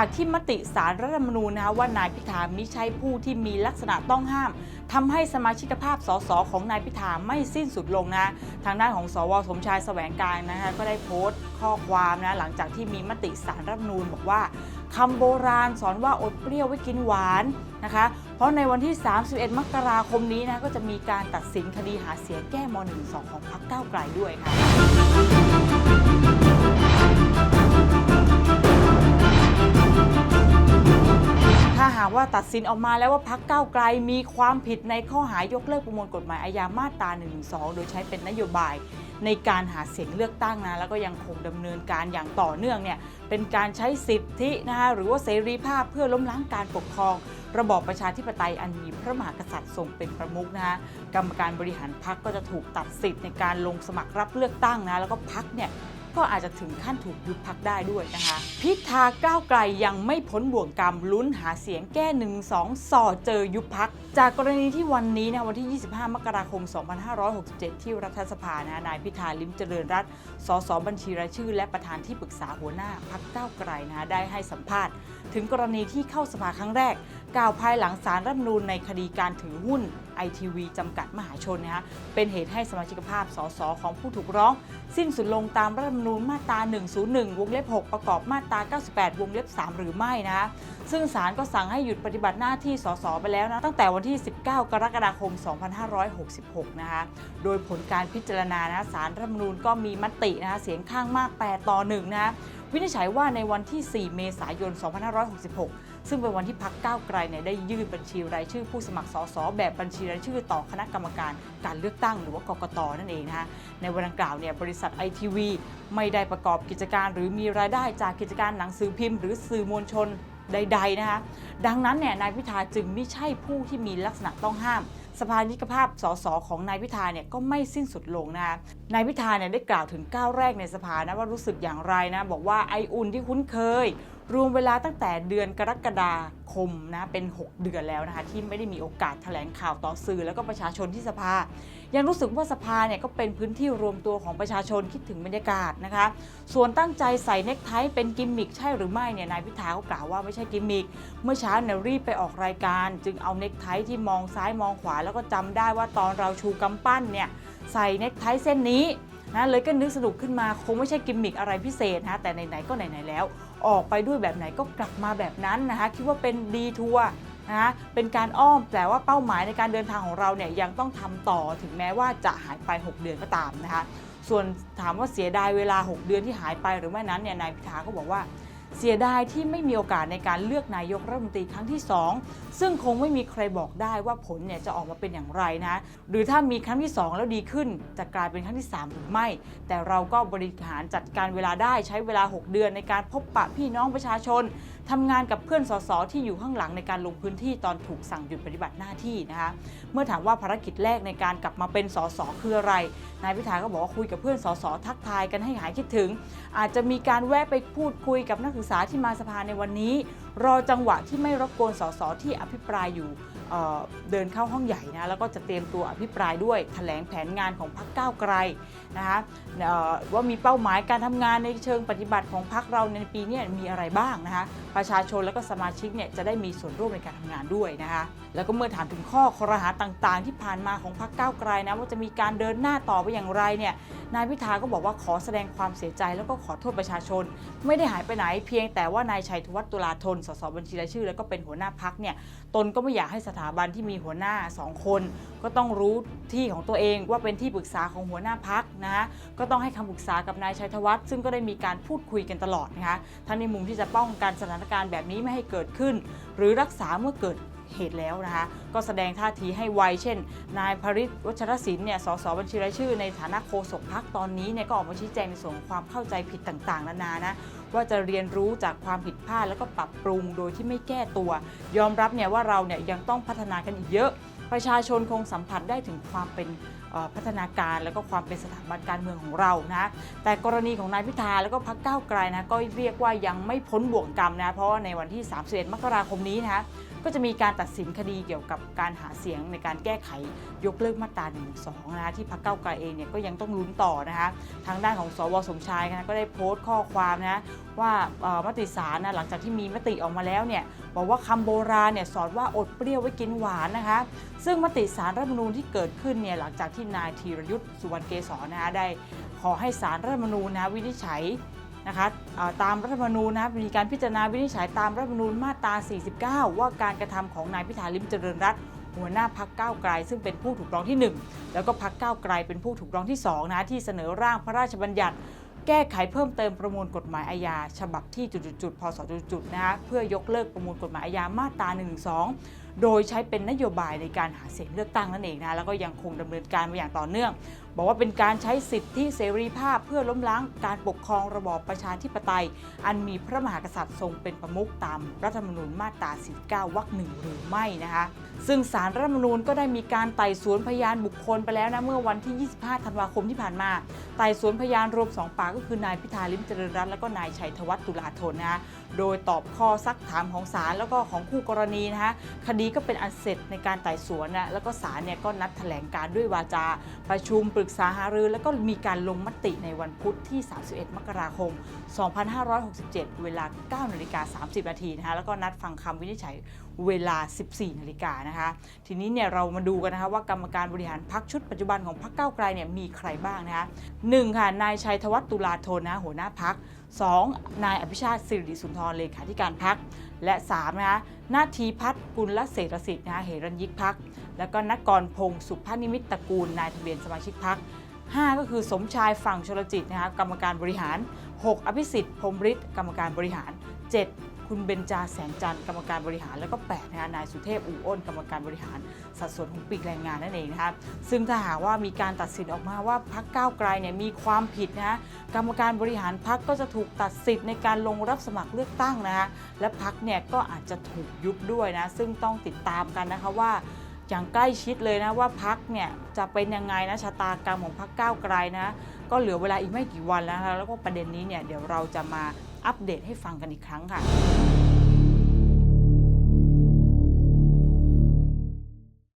จากที่มติสารรัฐธรรมนูญนะคะว่านายพิธามิใช่ผู้ที่มีลักษณะต้องห้ามทำให้สมาชิกภาพสสของนายพิธาไม่สิ้นสุดลงนะทางด้านของสวสมชายแสวงการนะคะก็ได้โพสต์ข้อความนะหลังจากที่มีมติสารรัฐธรรมนูญบอกว่าคำโบราณสอนว่าอดเปรี้ยวไว้กินหวานนะคะ เพราะในวันที่ 31 มกราคมนี้นะก็จะมีการตัดสินคดีหาเสียงแก้ม .112 ของพรรคก้าวไกลด้วยค่ะ ถ้าหากว่าตัดสินออกมาแล้วว่าพักเก้าไกลมีความผิดในข้อหายกเลิกประมวลกฎหมายอาญามาตรา1นึโดยใช้เป็นนโยบายในการหาเสียงเลือกตั้งนะแล้วก็ยังคงดำเนินการอย่างต่อเนื่องเนี่ยเป็นการใช้สิทธินะคะหรือว่าเสรีภาพเพื่อล้มล้างการปกครอง ระบอบประชาธิปไตยอันมีพระมหากษัตริย์ทรงเป็นประมุขนะคะกรรมการบริหารพักก็จะถูกตัดสิทธิ์ในการลงสมัครรับเลือกตั้งนะแล้วก็พักเนี่ย ก็อาจจะถึงขั้นถูกยุบพักได้ด้วยนะคะ พิธาก้าวไกลยังไม่พ้นบ่วงกรรมลุ้นหาเสียงแก้1นึส่อเจอยุบพัก จากกรณีที่วันนี้นะวันที่ 25 มกราคม 2567 ที่รัฐสภานะนายพิธาลิมเจริญรัตสสบัญชีรายชื่อ และประธานที่ปรึกษาหัวหน้าพักก้าวไกลนะได้ให้สัมภาษณ์ ถึงกรณีที่เข้าสภาครั้งแรก กล่าวภายหลังสารรัฐมนูญในคดีการถือหุ้น ไอทีวีจำกัดมหาชนนะฮะเป็นเหตุให้สมาชิกภาพสสของผู้ถูกร้อง สิ้นสุดลงตามรัฐธรรมนูญมาตรา 101 วงเล็บ 6 ประกอบมาตรา 98 วงเล็บ 3 หรือไม่นะคะ ซึ่งศาลก็สั่งให้หยุดปฏิบัติหน้าที่สสไปแล้วนะตั้งแต่วันที่ 19 กรกฎาคม 2566 นะคะ โดยผลการพิจารณานะศาลรัฐมนูญก็มีมตินะคะเสียงข้างมาก 8 ต่อ 1 นะคะวินิจฉัยว่าในวันที่ 4 เมษายน 2566 ซึ่งเป็นวันที่พักก้าวไกลเนี่ยได้ยื่นบัญชีรายชื่อผู้สมัครสสแบบบัญชีรายชื่อต่อคณะกรรมการการเลือกตั้งหรือว่ากกตนั่นเองนะคะในวันดังกล่าวเนี่ยบริษัทไอทีวีไม่ได้ประกอบกิจการ หรือมีรายได้จากกิจการหนังสือพิมพ์ หรือสื่อมวลชน ใด ๆ นะคะ ดังนั้นเนี่ยนายพิธาจึงไม่ใช่ผู้ที่มีลักษณะต้องห้าม สภานิกภาพสสของนายพิธาเนี่ยก็ไม่สิ้นสุดลงนะคะนายพิธาเนี่ยได้กล่าวถึงก้าวแรกในสภานะว่ารู้สึกอย่างไรนะบอกว่าไออุ่นที่คุ้นเคย รวมเวลาตั้งแต่เดือนกรกฎาคมนะเป็น 6 เดือนแล้วนะคะที่ไม่ได้มีโอกาสแถลงข่าวต่อสื่อแล้วก็ประชาชนที่สภา ยังรู้สึกว่าสภาเนี่ยก็เป็นพื้นที่รวมตัวของประชาชนคิดถึงบรรยากาศนะคะ ส่วนตั้งใจใส่เนคไทเป็นกิมมิคใช่หรือไม่เนี่ยนายพิธาก็กล่าวว่าไม่ใช่กิมมิคเมื่อเช้าเนี่ยรีบไปออกรายการ จึงเอาเนคไทที่มองซ้ายมองขวา แล้วก็จำได้ว่าตอนเราชูกำปั้นเนี่ยใส่เนคไทเส้นนี้ นะเลยก็นึกสนุกขึ้นมาคงไม่ใช่กิมมิคอะไรพิเศษนะแต่ไหนๆก็ไหนๆแล้ว ออกไปด้วยแบบไหนก็กลับมาแบบนั้นนะคะคิดว่าเป็นดีทัวร์นะคะเป็นการอ้อมแต่ว่าเป้าหมายในการเดินทางของเราเนี่ยยังต้องทำต่อถึงแม้ว่าจะหายไป 6 เดือนก็ตามนะคะส่วนถามว่าเสียดายเวลา 6 เดือนที่หายไปหรือไม่นั้นเนี่ยนายพิธาก็บอกว่า เสียดายที่ไม่มีโอกาสในการเลือกนายกรัฐมนตรีครั้งที่ 2 ซึ่งคงไม่มีใครบอกได้ว่าผลเนี่ยจะออกมาเป็นอย่างไรนะ หรือถ้ามีครั้งที่ 2 แล้วดีขึ้น จะกลายเป็นครั้งที่ 3 หรือไม่ แต่เราก็บริหารจัดการเวลาได้ใช้เวลา 6 เดือนในการพบปะพี่น้องประชาชน ทำงานกับเพื่อนสสที่อยู่ข้างหลังในการลงพื้นที่ตอนถูกสั่งหยุดปฏิบัติหน้าที่นะคะเมื่อถามว่าภารกิจแรกในการกลับมาเป็นสสคืออะไร นายพิธาก็บอกว่าคุยกับเพื่อนสสทักทายกันให้หายคิดถึง อาจจะมีการแวะไปพูดคุยกับนักศึกษาที่มาสภาในวันนี้ รอจังหวะที่ไม่รบกวนสสที่อภิปรายอยู่เเดินเข้าห้องใหญ่นะแล้วก็จะเตรียมตัวอภิปรายด้วยแถลงแผนงานของพรรคก้าวไกลนะคะว่ามีเป้าหมายการทำงานในเชิงปฏิบัติของพรรคเราในปีนี้มีอะไรบ้างนะคะ ประชาชนแล้วก็สมาชิกเนี่ยจะได้มีส่วนร่วมในการทำงานด้วยนะคะแล้วก็เมื่อถามถึงข้อคอรหาต่างๆ ที่ผ่านมาของพรรคก้าวไกลนะว่าจะมีการเดินหน้าต่อไปอย่างไรเนี่ยนายพิธาก็บอกว่าขอแสดงความเสียใจแล้วก็ขอโทษประชาชน ไม่ได้หายไปไหนเพียงแต่ว่านายชัยธวัฒน์ตุลาธนสสบัญชีรายชื่อ แล้วก็เป็นหัวหน้าพักเนี่ยตนก็ไม่อยากให้สถาบันที่มีหัวหน้าสองคนก็ต้องรู้ที่ของตัวเองว่าเป็นที่ปรึกษาของหัวหน้าพักนะฮะก็ต้องให้คำปรึกษากับนายชัยธวัฒน์ซึ่งก็ได้มีการพูดคุยกันตลอดนะคะทั้งในมุมที่จะป้องกันสถานการณ์แบบนี้ไม่ให้เกิดขึ้น หรือรักษาเมื่อเกิดเหตุแล้วนะคะ ก็แสดงท่าทีให้ไว เช่น นายพริตวัชรศิลป์เนี่ย สสบัญชีรายชื่อในฐานะโฆษกพักตอนนี้เนี่ย ก็ออกมาชี้แจงในส่วนความเข้าใจผิดต่าง ๆ นานานะ ว่าจะเรียนรู้จากความผิดพลาดแล้วก็ปรับปรุงโดยที่ไม่แก้ตัว ยอมรับเนี่ยว่าเราเนี่ยยังต้องพัฒนากันอีกเยอะ ประชาชนคงสัมผัสได้ถึงความเป็นพัฒนาการแล้วก็ความเป็นสถาบันการเมืองของเรานะแต่กรณีของนายพิธาแล้วก็พรรคก้าวไกลนะก็เรียกว่ายังไม่พ้นบ่วงกรรมนะเพราะว่าในวันที่ 31 มกราคมนี้นะ ก็จะมีการตัดสินคดีเกี่ยวกับการหาเสียงในการแก้ไขยกเลิกมาตรา1นึนะคะที่พรรคเก้าไกลเองเนี่ยก็ยังต้องลุ้นต่อนะคะทางด้านของสวสมชายนะก็ได้โพสต์ข้อความนะว่ามติสารนะหลังจากที่มีมติออกมาแล้วเนี่ยบอกว่าคำโบราณเนี่ยสอนว่าอดเปรี้ยวไว้กินหวานนะคะซึ่งมติสารรัฐมนูญที่เกิดขึ้นเนี่ยหลังจากที่นายธีรยุทธ์สุวรรณเกษรนะได้ขอให้สารรัฐมนูญนะวินิจฉัย นะคะตามรัฐธรรมนูญนะมีการพิจารณาวินิจฉัยตามรัฐธรรมนูญมาตรา 49 ว่าการกระทำของนายพิธาลิมเจริญรัตน์หัวหน้าพักก้าวไกล ซึ่งเป็นผู้ถูกร้องที่ 1 แล้วก็พักก้าวไกลเป็นผู้ถูกร้องที่2นะที่เสนอร่างพระราชบัญญัติ แก้ไขเพิ่มเติมประมวลกฎหมายอาญาฉบับที่จุดๆๆพศจุดๆนะคะเพื่อยกเลิกประมวลกฎหมายอาญามาตรา1นึ โดยใช้เป็นนโยบายในการหาเสียงเลือกตั้งนั่นเองนะแล้วก็ยังคงดำเนินการมาอย่างต่อเนื่อง บอกว่าเป็นการใช้สิทธิเสรีภาพเพื่อล้มล้างการปกครองระบอบประชาธิปไตย อันมีพระมหากษัตริย์ทรงเป็นประมุขตามรัฐธรรมนูญมาตรา 49 วรรคหนึ่งหรือไม่นะคะซึ่งสารรัฐธรรมนูญก็ได้มีการไต่สวนพยานบุคคลไปแล้วนะเมื่อวันที่ 25 ธันวาคมที่ผ่านมาไต่สวนพยานรวม 2 ปากก็คือนายพิธาลิมเจริญรัตน์และก็นายชัยธวัฒน์ตุลาธนนะคะโดยตอบข้อซักถามของศาลแล้วก็ของคู่กรณีนะคะคดีก็เป็นอันเสร็จในการไต่สวนนะแล้วก็ศาลเนี่ยก็นัดแถลงการด้วยวาจา ประชุมปรึกษาหารือ แล้วก็มีการลงมติในวันพุธที่ 31 มกราคม 2567 เวลา 9นาฬิกา30 นาทีนะคะแล้วก็นัดฟังคำวินิจฉัยเวลา 14 นาฬิกานะคะ ทีนี้เนี่ยเรามาดูกันนะคะว่ากรรมการบริหารพักชุดปัจจุบันของพักเก้าไกลเนี่ยมีใครบ้างนะคะหนึ่งค่ะนายชัยธวัฒน์ตุลาธนนะหัวหน้าพัก 2. นายอภิชาติสิริสุนทรเลขาธิการพัก และ 3 นะคะนาทีพัฒน์กุลเศรษฐสิทธิ์นะคะเหรัญยิกพัก แล้วก็นักกรพงศ์สุภานิมิตตระกูลนายทะเบียนสมาชิกพัก 5 ก็คือสมชายฝั่งชลจิตนะคะกรรมการบริหาร 6 อภิสิทธิ์พรมฤทธิ์กรรมการบริหาร 7 คุณเบญจาแสงจันทร์กรรมการบริหาร แล้วก็8นะคะนายสุเทพอู่อ้นกรรมการบริหาร สัดส่วนของปีกแรงงานนั่นเองนะคะซึ่งถ้าหากว่ามีการตัดสินออกมาว่าพักก้าวไกลเนี่ยมีความผิดนะคะกรรมการบริหารพักก็จะถูกตัดสิทธิ์ในการลงรับสมัครเลือกตั้งนะคะและพักเนี่ยก็อาจจะถูกยุบด้วยนะซึ่งต้องติดตามกันนะคะว่าอย่างใกล้ชิดเลยนะว่าพักเนี่ยจะเป็นยังไงนะชะตากรรมของพักก้าวไกลนะก็เหลือเวลาอีกไม่กี่วันแล้วนะแล้วก็ประเด็นนี้เนี่ยเดี๋ยวเราจะมา อัปเดตให้ฟังกันอีกครั้งค่ะ